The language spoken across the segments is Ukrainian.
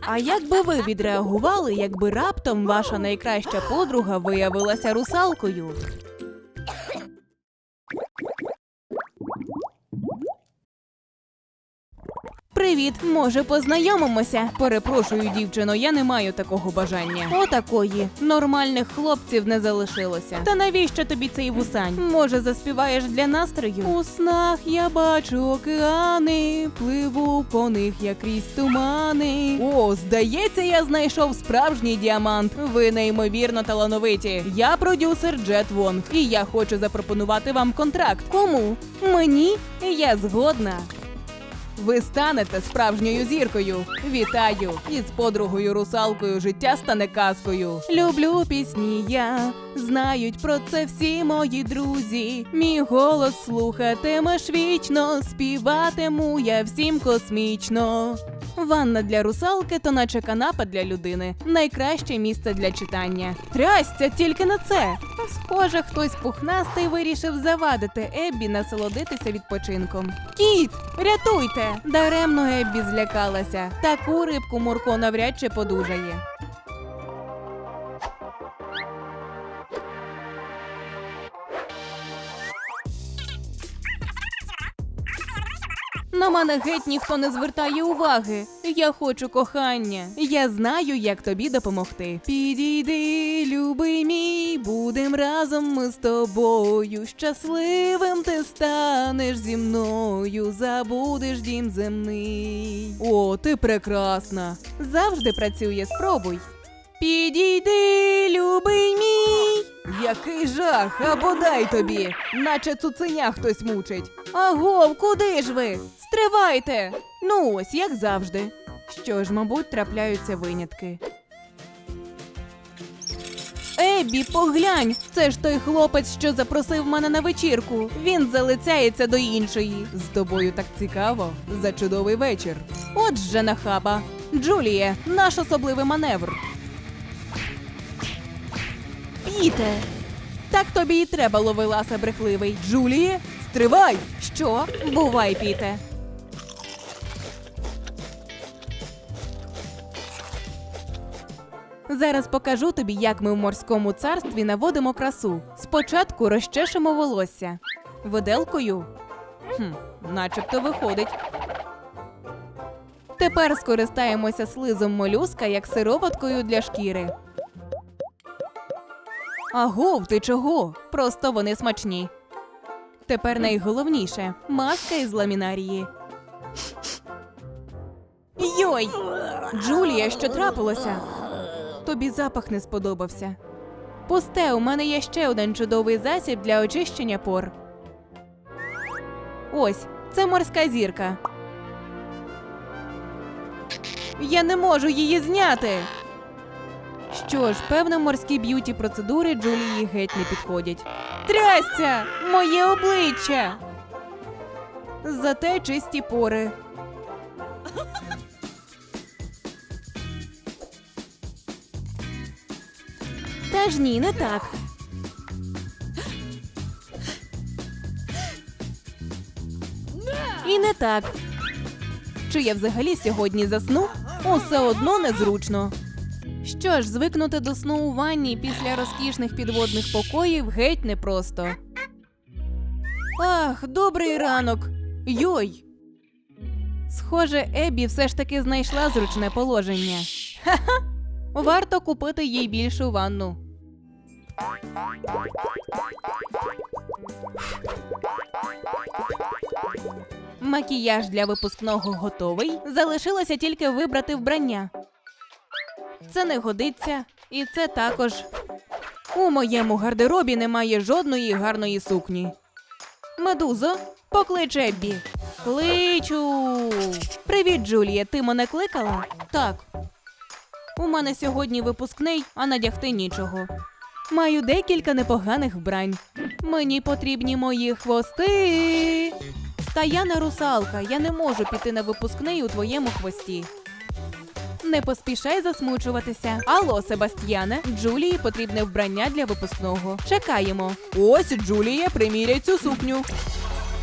А як би ви відреагували, якби раптом ваша найкраща подруга виявилася русалкою? Привіт, може познайомимося? Перепрошую, дівчино, я не маю такого бажання. Отакої. Нормальних хлопців не залишилося. Та навіщо тобі цей вусань? Може, заспіваєш для настрою? У снах я бачу океани, пливу по них як крізь тумани. О, здається, я знайшов справжній діамант. Ви неймовірно талановиті. Я продюсер Джет Вонг, і я хочу запропонувати вам контракт. Кому? Мені? Я згодна. Ви станете справжньою зіркою. Вітаю! Із подругою русалкою життя стане казкою. Люблю пісні я, знають про це всі мої друзі. Мій голос слухатимеш вічно, співатиму я всім космічно. Ванна для русалки то наче канапа для людини. Найкраще місце для читання. Трясся тільки на це. Схоже, хтось пухнастий вирішив завадити Еббі насолодитися відпочинком. Кіт, рятуйте! Даремно Еббі злякалася. Таку рибку Мурко навряд чи подужає. На мене геть ніхто не звертає уваги. Я хочу кохання. Я знаю, як тобі допомогти. Підійди, любий мій, будем разом ми з тобою. Щасливим ти станеш зі мною, забудеш дім земний. О, ти прекрасна. Завжди працює, спробуй. Підійди, любий мій. Який жах, а бодай тобі, наче цуценя хтось мучить. Агов, куди ж ви? Стривайте! Ну ось, як завжди. Що ж, мабуть, трапляються винятки. Ебі, поглянь! Це ж той хлопець, що запросив мене на вечірку. Він залицяється до іншої. З тобою так цікаво. За чудовий вечір. От же нахаба. Джуліє, наш особливий маневр. Піте. Так тобі і треба, ловеласа брехливий. Джуліє, стривай! Що? Бувай, піте. Зараз покажу тобі, як ми в морському царстві наводимо красу. Спочатку розчешемо волосся. Виделкою? Хм, начебто виходить. Тепер скористаємося слизом молюска як сироваткою для шкіри. Агов, ти чого? Просто вони смачні. Тепер найголовніше маска із ламінарії. Йой! Джулія, що трапилося? Тобі запах не сподобався. Пусте, у мене є ще один чудовий засіб для очищення пор. Ось, це морська зірка. Я не можу її зняти. Що ж, певно, морські б'юті процедури Джулії геть не підходять. Трясця! Моє обличчя! Зате чисті пори. Та ж ні, не так. І не так. Чи я взагалі сьогодні засну? Усе одно незручно. Що ж, звикнути до сну у ванні після розкішних підводних покоїв геть непросто. Ах, добрий ранок. Йой. Схоже, Ебі все ж таки знайшла зручне положення. Ха-ха! Варто купити їй більшу ванну. Макіяж для випускного готовий. Залишилося тільки вибрати вбрання. Це не годиться, і це також. У моєму гардеробі немає жодної гарної сукні. Медузо, поклич Еббі. Кличу. Привіт, Джулія. Ти мене кликала? Так. У мене сьогодні випускний, а надягти нічого. Маю декілька непоганих вбрань. Мені потрібні мої хвости. Та я не русалка, я не можу піти на випускний у твоєму хвості. Не поспішай засмучуватися. Алло, Себастьяне, Джулії потрібне вбрання для випускного. Чекаємо. Ось Джулія, приміряй цю сукню.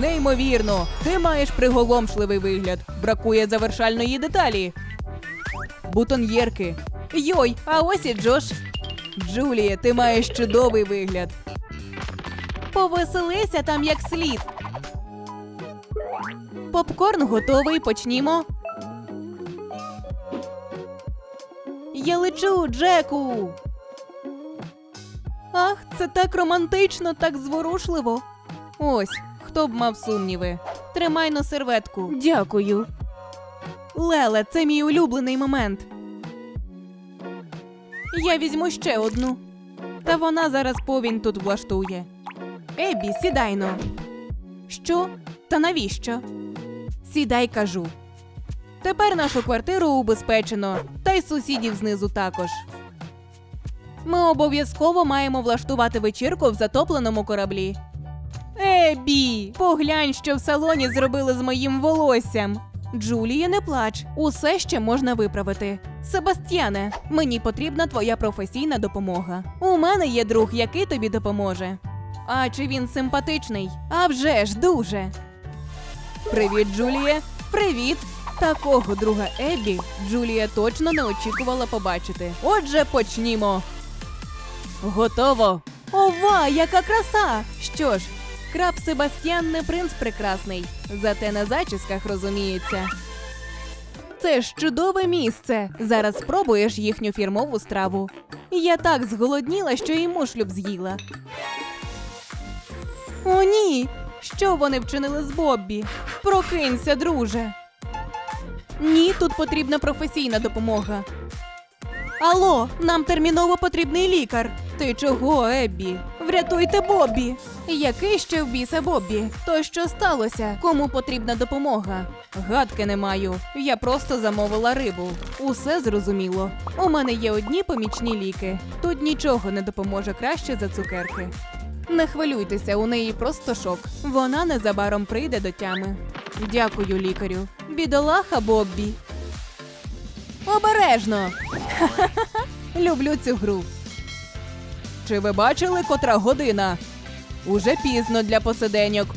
Неймовірно, ти маєш приголомшливий вигляд. Бракує завершальної деталі. Бутоньєрки. Йой, а ось і Джош. Джулія, ти маєш чудовий вигляд. Повеселися там як слід. Попкорн готовий, почнімо. Я лечу, Джеку. Ах, це так романтично, так зворушливо. Ось, хто б мав сумніви. Тримай на серветку. Дякую. Леле, це мій улюблений момент. Я візьму ще одну. Та вона зараз повінь тут влаштує. Ебі, сідай но. Що? Та навіщо? Сідай, кажу. Тепер нашу квартиру убезпечено, та й сусідів знизу також. Ми обов'язково маємо влаштувати вечірку в затопленому кораблі. Ебі, поглянь, що в салоні зробили з моїм волоссям. Джулія, не плач, усе ще можна виправити. Себастьяне, мені потрібна твоя професійна допомога. У мене є друг, який тобі допоможе. А чи він симпатичний? А вже ж дуже. Привіт, Джулія. Привіт. Такого друга Еббі Джулія точно не очікувала побачити. Отже, почнімо. Готово. Ова, яка краса! Що ж, краб Себастьян не принц прекрасний, зате на зачісках розуміється. Це ж чудове місце. Зараз спробуєш їхню фірмову страву. Я так зголодніла, що і мушлюб з'їла. О, ні! Що вони вчинили з Боббі? Прокинься, друже. Ні, тут потрібна професійна допомога. Алло, нам терміново потрібний лікар. Ти чого, Еббі? Врятуйте Боббі. Який ще в біса Боббі? То що сталося? Кому потрібна допомога? Гадки не маю. Я просто замовила рибу. Усе зрозуміло. У мене є одні помічні ліки. Тут нічого не допоможе краще за цукерки. Не хвилюйтеся, у неї просто шок. Вона незабаром прийде до тями. Дякую, лікарю. Бідолаха Боббі. Обережно. Люблю цю гру. Чи ви бачили, котра година? Уже пізно для посиденьок.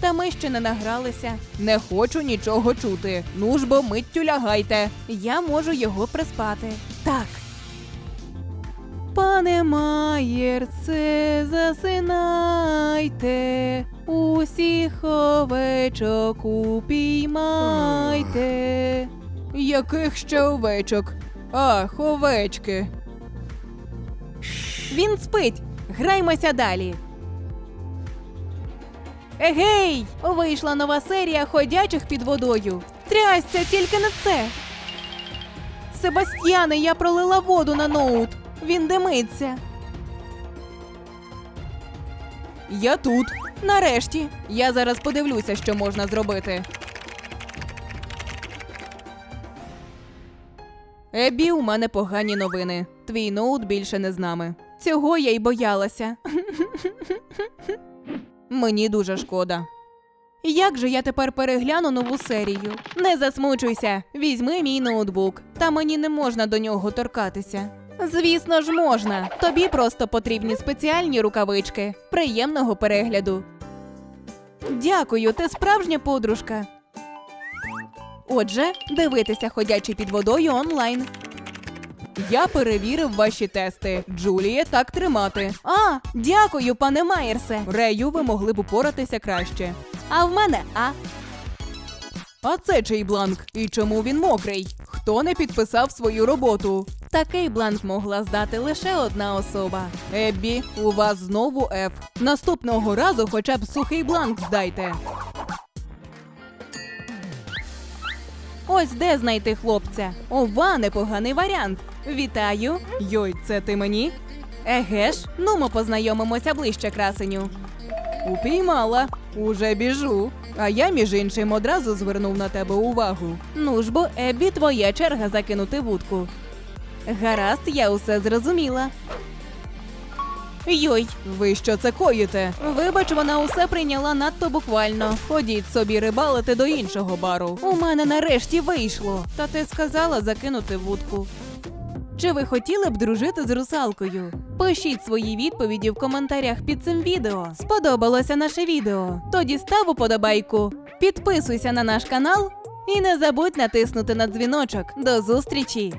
Та ми ще не награлися. Не хочу нічого чути. Ну ж бо миттю лягайте. Я можу його приспати. Так. Пане Маєрце, засинайте, усіх овечок упіймайте. Яких ще овечок? Ах, овечки. Він спить. Граймося далі. Егей! Вийшла нова серія ходячих під водою. Трясся, тільки не це. Себастьяне, я пролила воду на ноут. Він димиться. Я тут. Нарешті. Я зараз подивлюся, що можна зробити. Ебі, у мене погані новини. Твій ноут більше не з нами. Цього я й боялася. Мені дуже шкода. Як же я тепер перегляну нову серію? Не засмучуйся, візьми мій ноутбук, та мені не можна до нього торкатися. Звісно ж, можна. Тобі просто потрібні спеціальні рукавички. Приємного перегляду. Дякую, ти справжня подружка. Отже, дивитися ходячи під водою онлайн. Я перевірив ваші тести. Джуліє, так тримати. А, дякую, пане Майерсе. Рею, ви могли б упоратися краще. А в мене А. А це чий бланк? І чому він мокрий? Хто не підписав свою роботу? Такий бланк могла здати лише одна особа. Еббі, у вас знову Ф. Наступного разу хоча б сухий бланк здайте. Ось де знайти хлопця. Ова, непоганий варіант. Вітаю. Йой, це ти мені? Еге ж, ну ми познайомимося ближче, красеню. Упіймала, уже біжу. А я, між іншим, одразу звернув на тебе увагу. Ну ж бо, Еббі, твоя черга закинути вудку. Гаразд, я усе зрозуміла. Йой, ви що це коїте? Вибач, вона усе прийняла надто буквально. Ходіть собі рибалити до іншого бару. У мене нарешті вийшло. Та ти сказала закинути вудку. Чи ви хотіли б дружити з русалкою? Пишіть свої відповіді в коментарях під цим відео. Сподобалося наше відео? Тоді став уподобайку, підписуйся на наш канал і не забудь натиснути на дзвіночок. До зустрічі!